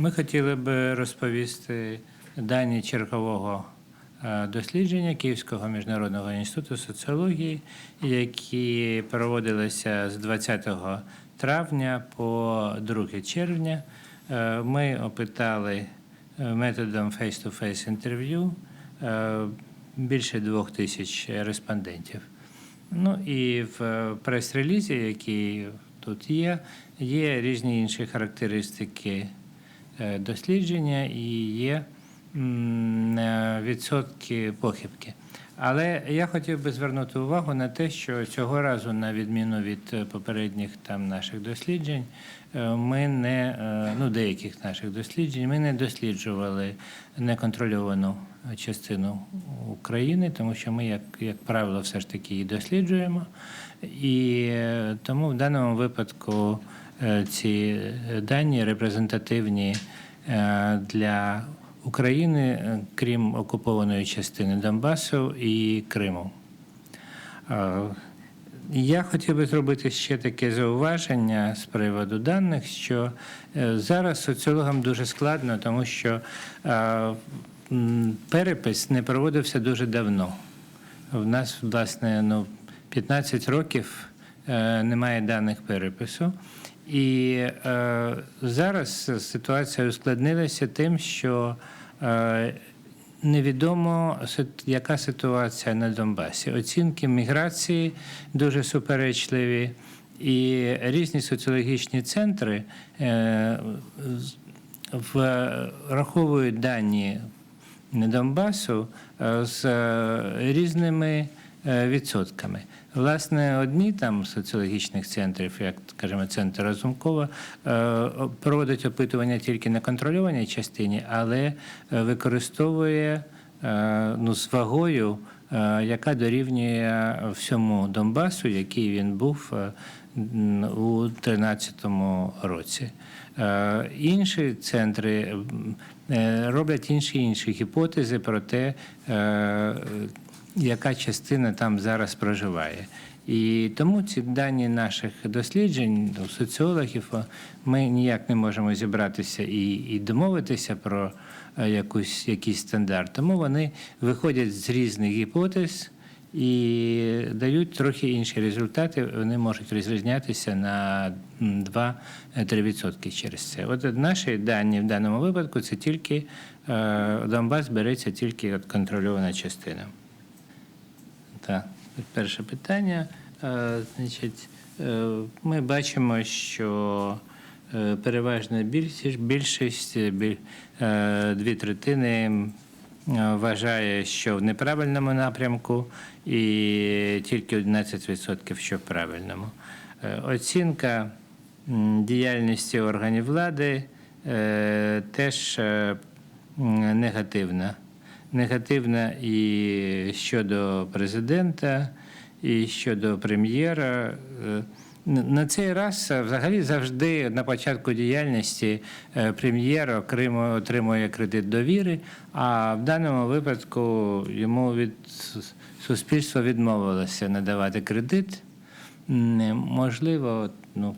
Ми хотіли би розповісти дані чергового е, дослідження Київського міжнародного інституту соціології, які проводилися з 20 травня по 2 червня. Е, Ми опитали е, методом face-to-face інтерв'ю більше двох тисяч респондентів. Ну і в прес-релізі, який тут є, є різні інші характеристики дослідження і є е, відсотки похибки. Але я хотів би звернути увагу на те, що цього разу, на відміну від е, попередніх там наших досліджень, е, ми не е, ну деяких наших досліджень, ми не досліджували неконтрольовану частину України, тому що ми, як, як правило, все ж таки її досліджуємо. І е, тому в даному випадку е, ці дані репрезентативні е, для України, е, крім окупованої частини Донбасу і Криму. Е, Я хотів би зробити ще таке зауваження з приводу даних, що е, зараз соціологам дуже складно, тому що е, перепис не проводився дуже давно. В нас, власне, ну, 15 років е, немає даних перепису. І е, зараз ситуація ускладнилася тим, що е, невідомо, яка ситуація на Донбасі. Оцінки міграції дуже суперечливі, і різні соціологічні центри е, враховують дані Донбасу е, з е, різними е, відсотками. Власне, одні там соціологічних центрів, як скажімо, центр Разумкова, е, проводить опитування тільки на контрольованій частині, але е, використовує е, ну, з вагою, яка дорівнює всьому Донбасу, який він був у 2013 році. Інші центри роблять інші інші гіпотези про те, яка частина там зараз проживає. І тому ці дані наших досліджень, ну, соціологів, ми ніяк не можемо зібратися і, і домовитися про е, якусь, якийсь стандарт. Тому вони виходять з різних гіпотез і дають трохи інші результати. Вони можуть розрізнятися на м, 2-3% через це. От наші дані в даному випадку це тільки е, Донбас береться тільки контрольована частина. Так, перше питання. Е, Значить, е, ми бачимо, що е, переважна більшість, більшість біль- дві третини вважає, що в неправильному напрямку, і тільки 11% що в правильному. Оцінка діяльності органів влади теж негативна. Негативна і щодо президента, і щодо прем'єра. Е, На цей раз е, взагалі завжди на початку діяльності е, прем'єр окремо отримує кредит довіри, а в даному випадку йому від суспільство відмовилося надавати кредит. Можливо, ну,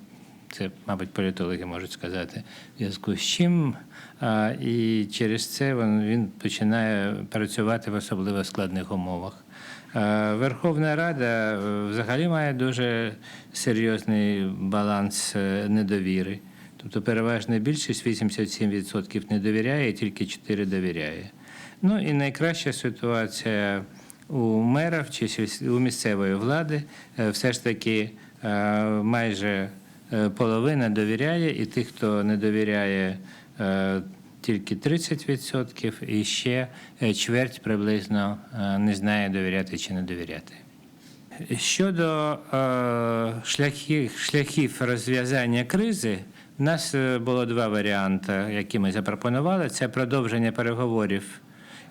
це, мабуть, політологи можуть сказати, в зв'язку з чим. І через це він, починає працювати в особливо складних умовах. Верховна Рада е, взагалі має дуже серйозний баланс е, недовіри. Тобто переважна більшість 87% не довіряє, тільки 4 довіряє. Ну і найкраща ситуація у мерів чи у місцевої влади е, все ж таки майже половина довіряє, і тих, хто не довіряє, тільки 30%, і ще е, чверть приблизно е, не знає довіряти чи не довіряти. Щодо е, шляхів, шляхів розв'язання кризи, в нас е, було два варіанти, які ми запропонували: це продовження переговорів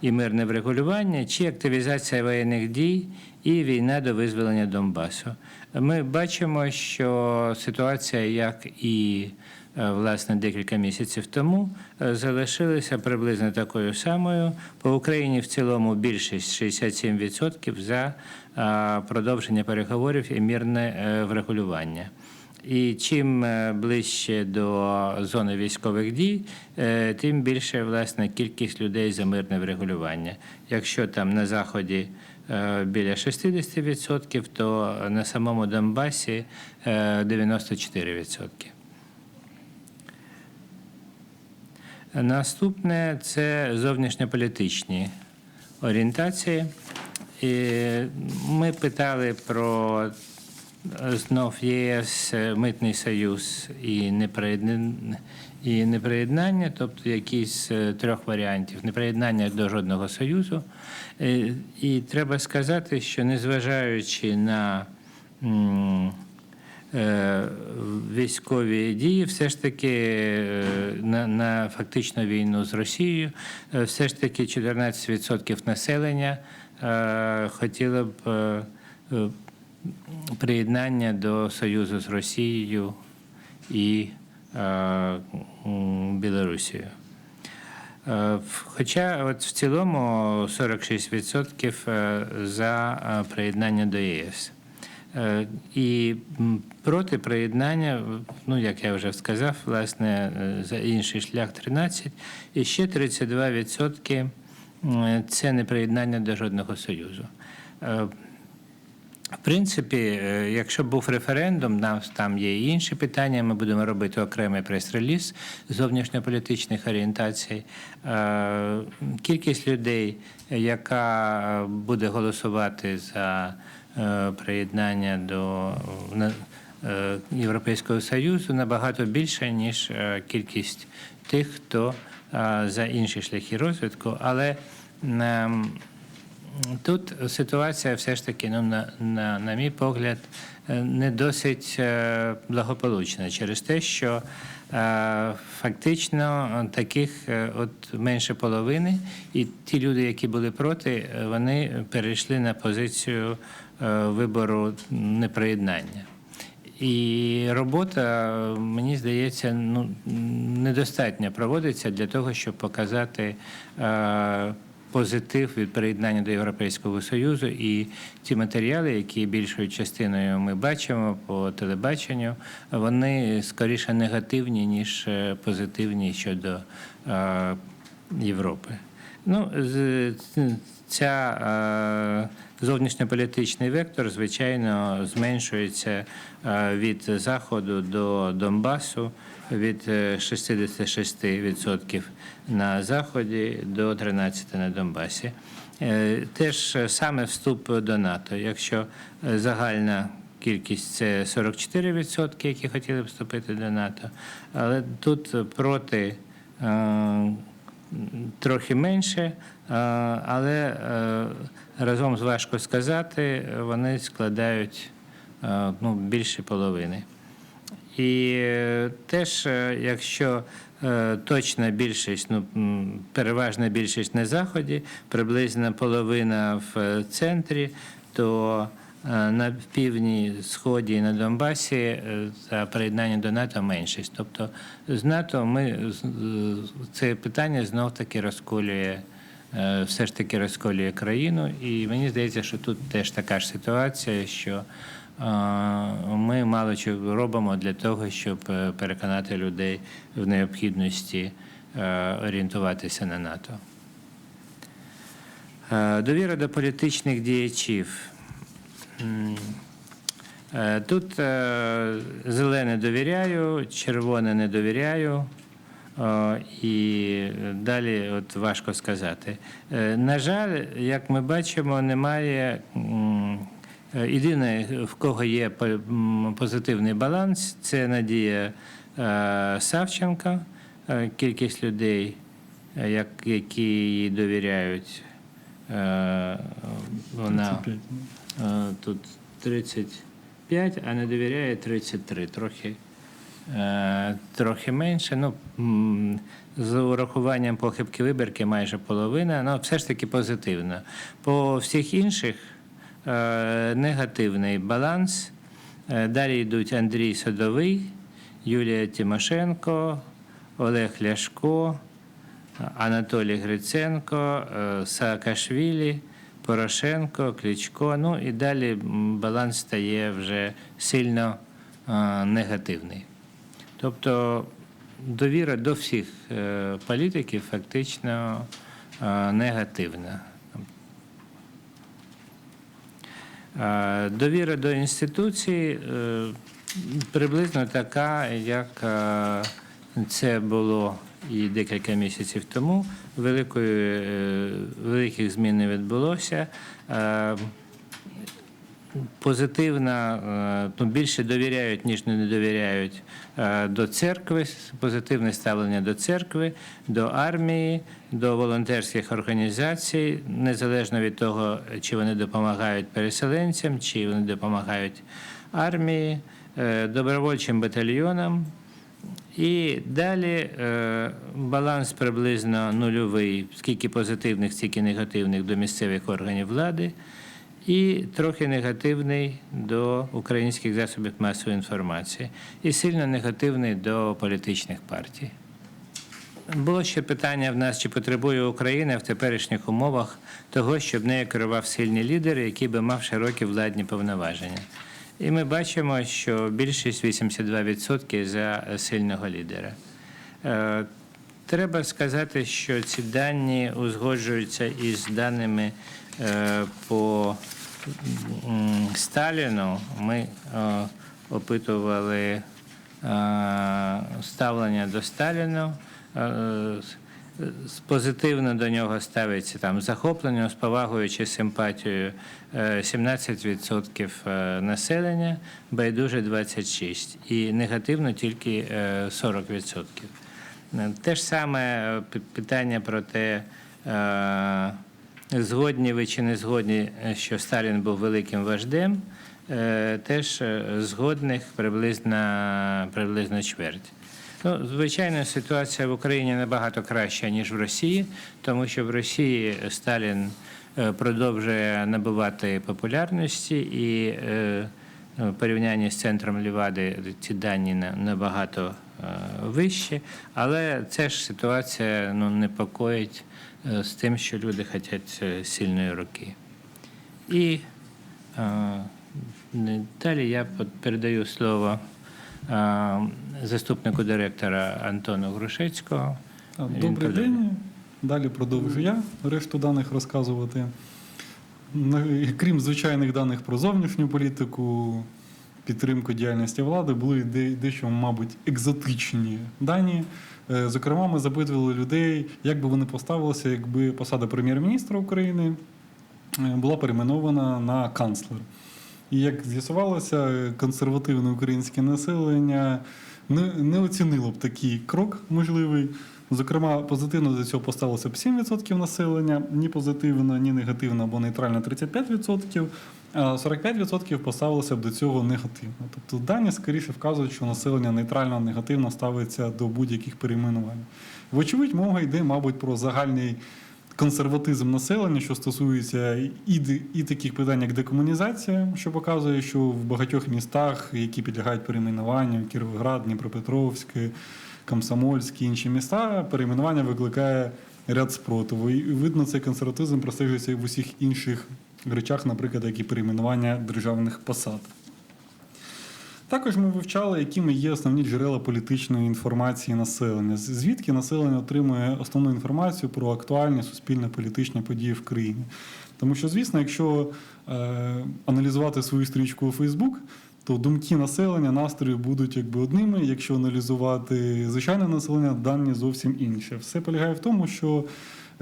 і мирне врегулювання, чи активізація воєнних дій і війна до визволення Донбасу. Ми бачимо, що ситуація, як і е, власне декілька місяців тому, е, залишилася приблизно такою самою. По Україні в цілому більшість 67% за е, продовження переговорів і мирне е, врегулювання. І чим е, ближче до зони військових дій, е, тим більше власне кількість людей за мирне врегулювання. Якщо там на заході е, біля 60%, то на самому Донбасі е, 94%. Наступне це зовнішньополітичні орієнтації. І ми питали про е, знов ЄС, е, Митний Союз і неприєднання, і неприєднання, тобто якісь з трьох варіантів неприєднання до жодного союзу. Е, І треба сказати, що незважаючи на е, військові дії, все ж таки е, на, на фактичну війну з Росією, е, все ж таки 14% населення е, хотіло б приєднання до Союзу з Росією і Білорусією. Хоча от в цілому 46% е, за приєднання до ЄС. Е, І проти приєднання, ну як я вже сказав, власне, е, за інший шлях 13, і ще 32% це не приєднання до жодного союзу. Е, в принципі, якщо був референдум, нам там є і інші питання. Ми будемо робити окремий прес-реліз зовнішньополітичних орієнтацій. Кількість людей, яка буде голосувати за приєднання до е, е, Європейського Союзу, набагато більша, ніж е, кількість тих, хто е, за інші шляхи розвитку. Але ем, Тут ситуація все ж таки, ну, на, на, на мій погляд, е, не досить е, благополучна через те, що е, фактично е, таких е, от менше половини, і ті люди, які були проти, е, вони перейшли на позицію е, вибору неприєднання. І робота, мені здається, ну, недостатньо проводиться для того, щоб показати е, позитив від приєднання до Європейського Союзу. І ті матеріали, які більшою частиною ми бачимо по телебаченню, вони скоріше негативні, ніж е, позитивні щодо е, Європи. Ну, ця е, зовнішньополітичний вектор, звичайно, зменшується е, від заходу до Донбасу від е, 66% на заході до 13% на Донбасі. Е, Теж саме вступ до НАТО. Якщо е, загальна кількість це 44%, які хотіли вступити до НАТО, але тут проти е, трохи менше, але е, разом з важко сказати, вони складають е, ну, більше половини. І е, теж, якщо точна більшість, ну переважна більшість на заході, приблизно половина в центрі, то на півдні, сході і на Донбасі е, за приєднання до НАТО меншість. Тобто з НАТО ми це питання знов таки розколює. е, Все ж таки розколює країну, і мені здається, що тут теж така ж ситуація, що е, ми мало чого робимо для того, щоб е, переконати людей в необхідності е, орієнтуватися на НАТО. Е, Довіра до політичних діячів. Е, Тут е, зелене довіряю, червоне не довіряю. І далі от важко сказати. Е, На жаль, як ми бачимо, немає єдине, в кого є позитивний баланс, це Надія Савченко, Е, кількість людей, які їй довіряють. Вона е, тут 35, а не довіряє 33, трохи Е, трохи менше. Ну, з урахуванням похибки вибірки майже половина, ну все ж таки позитивно. По всіх інших е, негативний баланс. Е, Далі йдуть Андрій Садовий, Юлія Тимошенко, Олег Ляшко, Анатолій Гриценко, Саакашвілі, Порошенко, Кличко. Ну і далі баланс стає вже сильно негативний. Тобто довіра до всіх е, політиків фактично негативна. Довіра до інституцій е, приблизно така, як це було і декілька місяців тому. Великої, е, великих змін не відбулося. Е, Позитивна, е, ну, більше довіряють, ніж не довіряють до церкви, позитивне ставлення до церкви, до армії, до волонтерських організацій, незалежно від того, чи вони допомагають переселенцям, чи вони допомагають армії, добровольчим батальйонам. І далі е, баланс приблизно нульовий, скільки позитивних, стільки негативних до місцевих органів влади, і трохи негативний до українських засобів масової інформації, і сильно негативний до політичних партій. Було ще питання в нас, чи потребує Україна в теперішніх умовах того, щоб нею керував сильний лідер, який би мав широкі владні повноваження. І ми бачимо, що більшість 82% за сильного лідера. Е, Треба сказати, що ці дані узгоджуються із даними е, по Сталіну. Ми е, опитували ставлення до Сталіну. Е, Позитивно до нього ставиться там захоплення, з повагою чи симпатією е, 17% е, населення, байдуже 26% і негативно тільки е, 40%. Е, Те ж саме е, питання про те, е, згодні ви чи не згодні, е, що Сталін був великим вождем, е, теж е, згодних приблизно, приблизно чверть. Ну, звичайно, ситуація в Україні набагато краща, ніж в Росії, тому що в Росії Сталін е, продовжує набувати популярності і е, ну, в порівнянні з центром Лівади ці дані набагато е, вищі, але це ж ситуація ну, непокоїть з тим, що люди хочуть сильної руки. І далі я передаю слово заступнику директора Антону Грушецького. Він Добрий подає. день. Далі продовжу я решту даних розказувати. Крім звичайних даних про зовнішню політику, підтримку діяльності влади, були дещо, мабуть, екзотичні дані. Е, Зокрема, ми запитували людей, як би вони поставилися, якби посада прем'єр-міністра України е, була перейменована на канцлер. І як з'ясувалося, консервативне українське населення не, не оцінило б такий крок можливий. Зокрема, позитивно до цього поставилося б 7% населення, ні позитивно, ні негативно або нейтрально 35%, а 45% поставилося б до цього негативно. Тобто дані скоріше вказують, що населення нейтрально негативно ставиться до будь-яких перейменувань. Вочевидь, мова йде, мабуть, про загальний консерватизм населення, що стосується і, і таких питань, як декомунізація, що показує, що в багатьох містах, які підлягають перейменуванню, Кіровоград, Дніпропетровськ, Комсомольськ, інші міста, перейменування викликає ряд спротиву. І видно, цей консерватизм простежується в усіх інших речах, наприклад, як і перейменування державних посад. Також ми вивчали, якими є основні джерела політичної інформації населення, звідки населення отримує основну інформацію про актуальні суспільно-політичні події в країні. Тому що, звісно, якщо е, аналізувати свою стрічку у Фейсбук, то думки населення, настрої будуть якби одними. Якщо аналізувати звичайне населення, дані зовсім інші. Все полягає в тому, що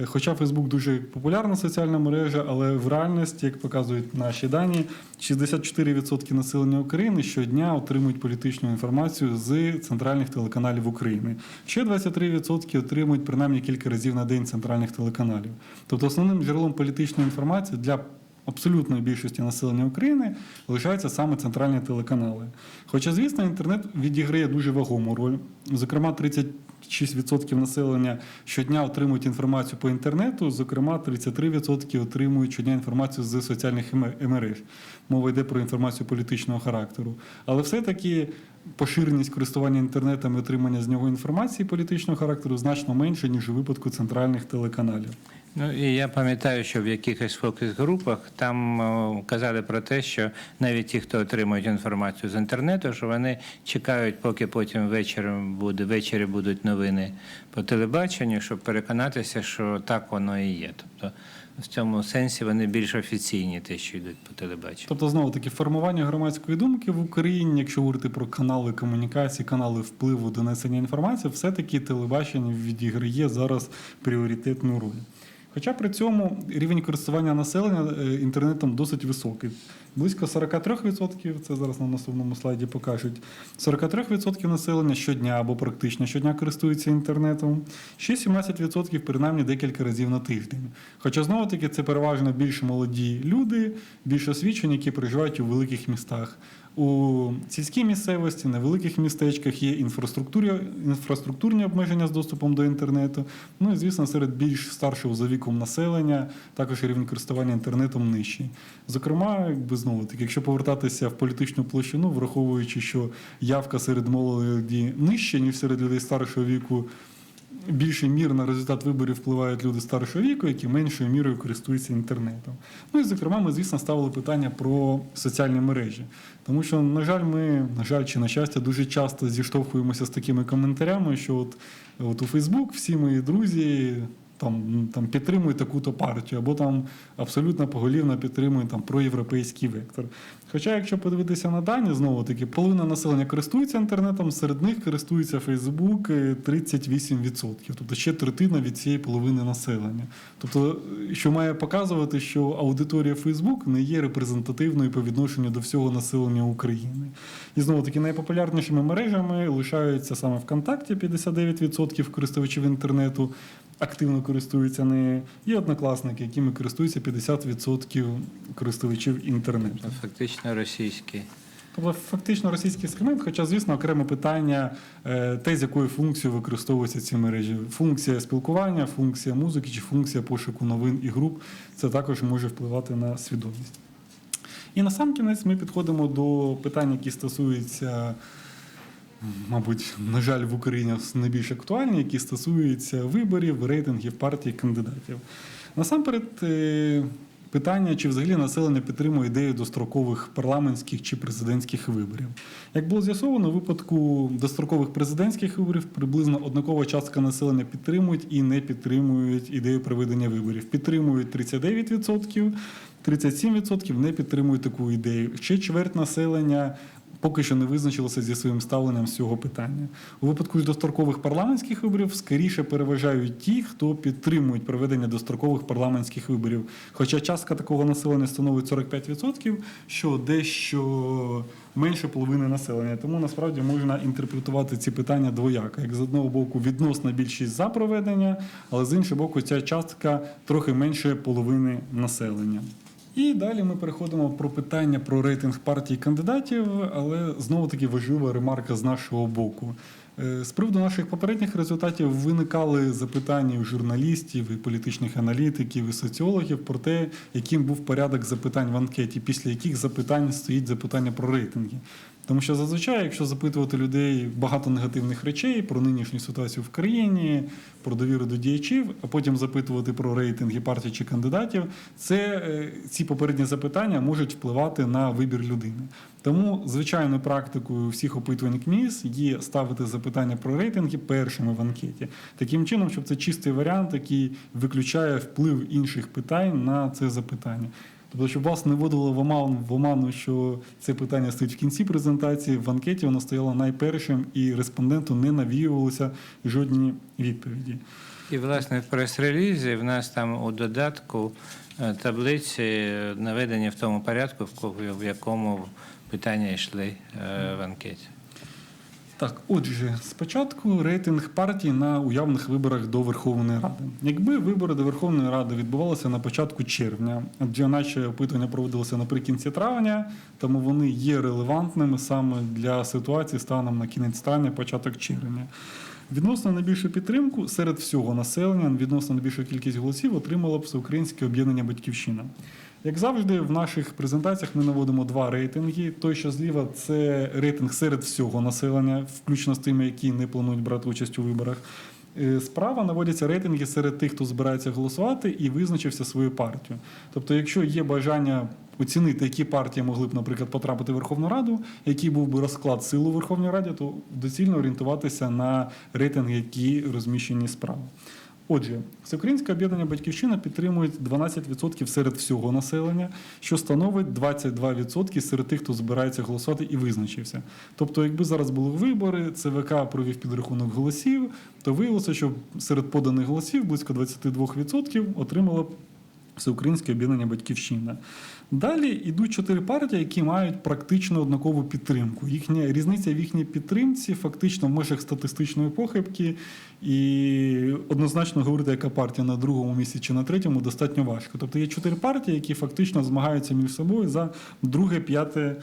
хоча Фейсбук дуже популярна соціальна мережа, але в реальності, як показують наші дані, 64% населення України щодня отримують політичну інформацію з центральних телеканалів України. Ще 23% отримують принаймні кілька разів на день центральних телеканалів. Тобто основним джерелом політичної інформації для абсолютної більшості населення України лишаються саме центральні телеканали. Хоча, звісно, інтернет відіграє дуже вагому роль. Зокрема, 36% населення щодня отримують інформацію по інтернету, зокрема, 33% отримують щодня інформацію з соціальних еме- мереж. Мова йде про інформацію політичного характеру. Але все-таки поширеність користування інтернетом і отримання з нього інформації політичного характеру значно менше, ніж у випадку центральних телеканалів. Ну і я пам'ятаю, що в якихось фокус-групах там о, казали про те, що навіть ті, хто отримують інформацію з інтернету, що вони чекають, поки потім вечором буде ввечері будуть новини по телебаченню, щоб переконатися, що так воно і є. Тобто в цьому сенсі вони більш офіційні, те, що йдуть по телебаченню. Тобто, знову таки, формування громадської думки в Україні, якщо говорити про канали комунікації, канали впливу донесення інформації, все-таки телебачення відіграє зараз пріоритетну роль. Хоча при цьому рівень користування населення е, інтернетом досить високий. Близько 43%, це зараз на наступному слайді покажуть. 43% населення щодня або практично щодня користуються інтернетом. Ще 17% принаймні декілька разів на тиждень. Хоча знову таки це переважно більш молоді люди, більш освічені, які проживають у великих містах. У сільській місцевості, на великих містечках є інфраструктурні обмеження з доступом до інтернету. Ну і звісно, серед більш старшого за віком населення також рівень користування інтернетом нижчий. Зокрема, якби знову таки, якщо повертатися в політичну площину, враховуючи, що явка серед молоді нижча, ніж серед людей старшого віку. Більше мір на результат виборів впливають люди старшого віку, які меншою мірою користуються інтернетом. Ну і зокрема, ми, звісно, ставили питання про соціальні мережі. Тому що, на жаль, ми, на жаль, чи на щастя, дуже часто зіштовхуємося з такими коментарями, що от, от у Фейсбук всі мої друзі там, там підтримують таку-то партію, або там абсолютно поголівно підтримують там проєвропейський вектор. Хоча, якщо подивитися на дані, знову таки, половина населення користується інтернетом, серед них користується Фейсбук е, 38%, тобто ще третина від цієї половини населення. Тобто, е, що має показувати, що аудиторія Фейсбук не є репрезентативною по відношенню до всього населення України. І знову таки найпопулярнішими мережами лишаються саме ВКонтакті 59% користувачів інтернету. Активно користуються нею, і однокласники, якими користуються 50% користувачів інтернету. Фактично російські. Тобто фактично російський сегмент, хоча, звісно, окреме питання, е, те, з якою функцією використовуються ці мережі. Функція спілкування, функція музики чи функція пошуку новин і груп, це також може впливати на свідомість. І на сам кінець ми підходимо до питань, які стосуються, мабуть, на жаль, в Україні найбільш актуальні, які стосуються виборів, рейтингів партій, кандидатів. Насамперед, е, питання, чи взагалі населення підтримує ідею дострокових парламентських чи президентських виборів. Як було з'ясовано, у випадку дострокових президентських виборів приблизно однакова частка населення підтримують і не підтримують ідею проведення виборів. Підтримують 39%, 37% не підтримують таку ідею. Ще чверть населення поки що не визначилося зі своїм ставленням з цього питання. У випадку дострокових парламентських виборів скоріше переважають ті, хто підтримують проведення дострокових парламентських виборів. Хоча частка такого населення становить 45%, що дещо менше половини населення. Тому насправді можна інтерпретувати ці питання двояко. Як з одного боку відносна більшість за проведення, але з іншого боку, ця частка трохи менше половини населення. І далі ми переходимо про питання про рейтинг партій кандидатів, але знову таки важлива ремарка з нашого боку. Е, З приводу наших попередніх результатів виникали запитання у журналістів, і політичних аналітиків, і соціологів про те, яким був порядок запитань в анкеті, після яких запитань стоїть запитання про рейтинги. Тому що зазвичай, якщо запитувати людей багато негативних речей про нинішню ситуацію в країні, про довіру до діячів, а потім запитувати про рейтинги партій чи кандидатів, це е, ці попередні запитання можуть впливати на вибір людини. Тому звичайною практикою всіх опитувань КМІС є ставити запитання про рейтинги першими в анкеті, таким чином, щоб це чистий варіант, який виключає вплив інших питань на це запитання. Тобто, щоб вас не вводило в оману, в оману, що це питання стоїть в кінці презентації, в анкеті воно стояло найпершим, і респонденту не навіювалися жодні відповіді. І, власне, в прес-релізі в нас там у додатку е, таблиці е, наведені в тому порядку, в якому питання йшли е, в анкеті. Так, отже, спочатку рейтинг партій на уявних виборах до Верховної Ради. Якби вибори до Верховної Ради відбувалися на початку червня, адже наші опитування проводилися наприкінці травня, тому вони є релевантними саме для ситуації станом на кінець травня, початок червня. Відносно найбільшу підтримку серед всього населення, відносно найбільшу кількість голосів отримало б всеукраїнське об'єднання Батьківщина. Як завжди, в наших презентаціях ми наводимо два рейтинги. Той, що зліва, це рейтинг серед всього населення, включно з тими, які не планують брати участь у виборах. Е, Справа наводяться рейтинги серед тих, хто збирається голосувати і визначився свою партію. Тобто, якщо є бажання оцінити, які партії могли б, наприклад, потрапити в Верховну Раду, який був би розклад сил у Верховній Раді, то доцільно орієнтуватися на рейтинги, які розміщені справа. Отже, Всеукраїнське об'єднання Батьківщина підтримує 12% серед всього населення, що становить 22% серед тих, хто збирається голосувати і визначився. Тобто, якби зараз були вибори, ЦВК провів підрахунок голосів, то виявилося, що серед поданих голосів близько 22% отримало Всеукраїнське об'єднання Батьківщина. Далі йдуть чотири партії, які мають практично однакову підтримку. Їхня різниця в їхній підтримці фактично в межах статистичної похибки, і однозначно говорити, яка партія на другому місці чи на третьому, достатньо важко. Тобто є чотири партії, які фактично змагаються між собою за друге, п'яте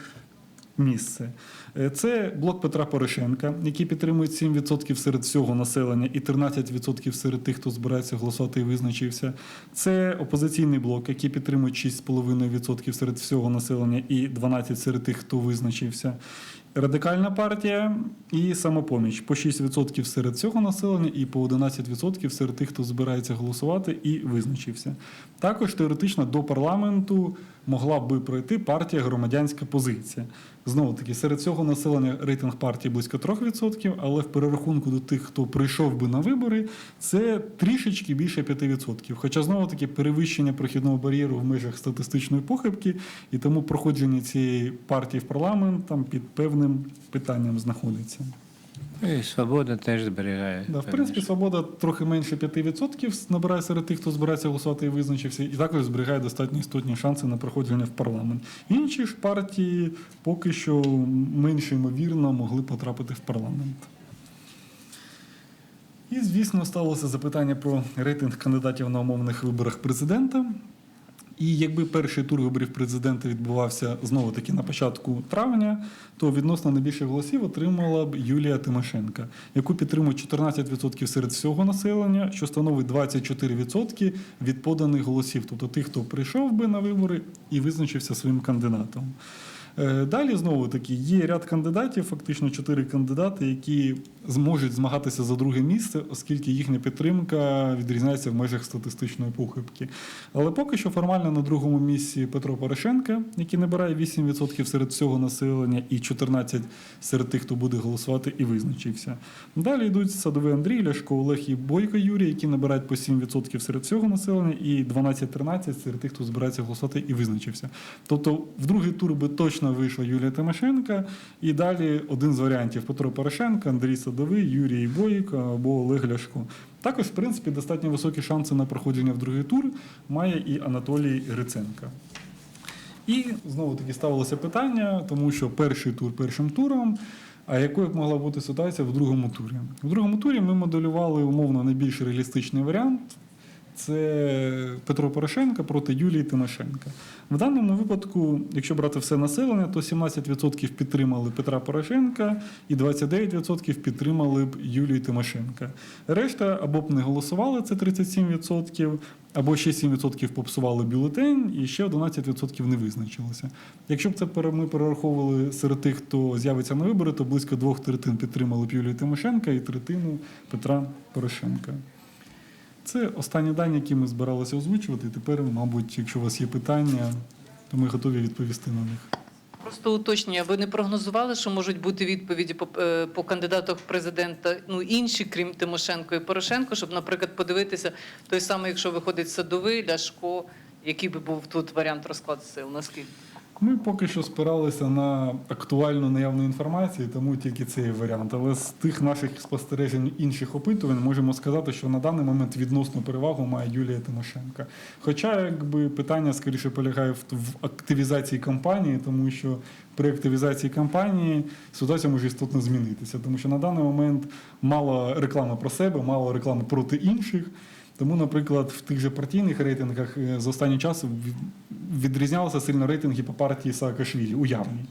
місце. Е, Це блок Петра Порошенка, який підтримує 7% серед всього населення і 13% серед тих, хто збирається голосувати і визначився. Це опозиційний блок, який підтримує 6,5% серед всього населення і 12% серед тих, хто визначився. Радикальна партія і самопоміч по 6% серед всього населення і по 11% серед тих, хто збирається голосувати і визначився. Також теоретично до парламенту могла би пройти партія громадянська позиція. Знову таки, серед цього населення рейтинг партії близько 3%, але в перерахунку до тих, хто прийшов би на вибори, це трішечки більше 5%. Хоча знову таки перевищення прохідного бар'єру в межах статистичної похибки, і тому проходження цієї партії в парламент там під певним питанням знаходиться. І свобода теж зберігає. Да, в принципі, свобода трохи менше 5% набирає серед тих, хто збирається голосувати і визначився, і також зберігає достатньо істотні шанси на проходження в парламент. Інші ж партії поки що менш ймовірно могли потрапити в парламент. І, звісно, сталося запитання про рейтинг кандидатів на умовних виборах президента. І якби перший тур виборів президента відбувався знову таки на початку травня, то відносно найбільше голосів отримала б Юлія Тимошенка, яку підтримують 14% серед всього населення, що становить 24% від поданих голосів, тобто тих, хто прийшов би на вибори і визначився своїм кандидатом. Е, Далі знову таки є ряд кандидатів, фактично чотири кандидати, які зможуть змагатися за друге місце, оскільки їхня підтримка відрізняється в межах статистичної похибки. Але поки що формально на другому місці Петро Порошенка, який набирає 8% серед всього населення і 14% серед тих, хто буде голосувати і визначився. Далі йдуть Садовий Андрій, Ляшко Олег і Бойко Юрій, які набирають по 7% серед всього населення, і 12-13% серед тих, хто збирається голосувати і визначився. Тобто в другий тур би точно вийшла Юлія Тимошенка, і далі один з варіантів Петро Порошенко, Андрій Садовий, Юрій Бойко або Олег Ляшко. Також, в принципі, достатньо високі шанси на проходження в другий тур має і Анатолій Гриценко. І знову таки ставилося питання, тому що перший тур першим туром. А якою б могла бути ситуація в другому турі? В другому турі ми моделювали умовно найбільш реалістичний варіант. Це Петро Порошенко проти Юлії Тимошенка. В даному випадку, якщо брати все населення, то 17% підтримали Петра Порошенка і 29% підтримали б Юлію Тимошенка. Решта або б не голосували, це 37%, або ще 7% попсували бюлетень, і ще 11% не визначилося. Якщо б це ми перераховували серед тих, хто з'явиться на вибори, то близько двох третин підтримали б Юлію Тимошенка і третину Петра Порошенка. Це останні дані, які ми збиралися озвучувати. Тепер, мабуть, якщо у вас є питання, то ми готові відповісти на них. Просто уточнення, ви не прогнозували, що можуть бути відповіді по, е, по кандидатах в президента, ну інші, крім Тимошенко і Порошенко, щоб, наприклад, подивитися той самий, якщо виходить садовий, Ляшко, який би був тут варіант розкладу сил, наскільки? Ми поки що спиралися на актуальну наявну інформацію, тому тільки цей варіант. Але з тих наших спостережень інших опитувань можемо сказати, що на даний момент відносну перевагу має Юлія Тимошенка. Хоча якби питання скоріше полягає в, активізації кампанії, тому що при активізації кампанії ситуація може істотно змінитися, тому що на даний момент мало реклами про себе, мало реклами проти інших. Тому, наприклад, в тих же партійних рейтингах е, за останній час відрізнялися сильно рейтинги по партії Саакашвілі, уявні.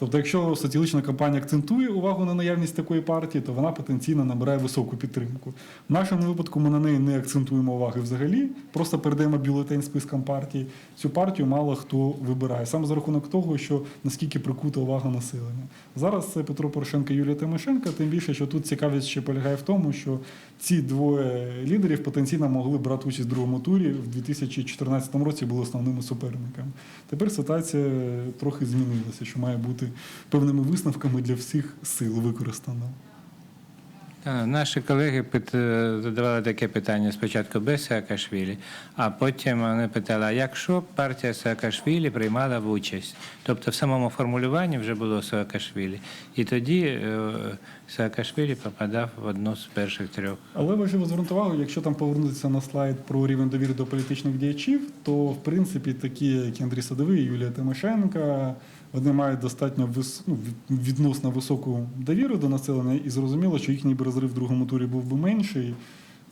Тобто, якщо соціологічна кампанія акцентує увагу на наявність такої партії, то вона потенційно набирає високу підтримку. В нашому випадку ми на неї не акцентуємо уваги взагалі, просто передаємо бюлетень спискам партій. Цю партію мало хто вибирає. Саме за рахунок того, що наскільки прикута увага населення. Зараз це Петро Порошенко і Юлія Тимошенко, тим більше, що тут цікавість ще полягає в тому, що ці двоє лідерів потенційно могли брати участь в другому турі в 2014 році були основними суперниками. Тепер ситуація трохи змінилася, що має бути певними висновками для всіх сил використано. Наші колеги е, задавали таке питання спочатку без Саакашвілі, а потім вони питали, а якщо партія Саакашвілі приймала б участь? Тобто в самому формулюванні вже було Саакашвілі. І тоді е, Саакашвілі попадав в одну з перших трьох. Але важливо звернути увагу, якщо там повернутися на слайд про рівень довіри до політичних діячів, то в принципі такі, як Андрій Садовий, Юлія Тимошенка, вони мають достатньо вис... ну, відносно високу довіру до населення, і зрозуміло, що їхній розрив в другому турі був би менший.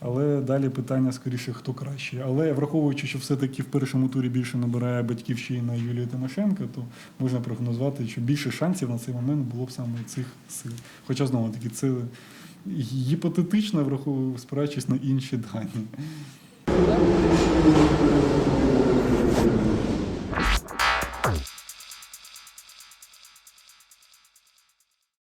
Але далі питання скоріше, хто краще. Але враховуючи, що все-таки в першому турі більше набирає батьківщина Юлія Тимошенко, то можна прогнозувати, що більше шансів на цей момент було б саме цих сил. Хоча знову таки це гіпотетично, враховую, спираючись на інші дані.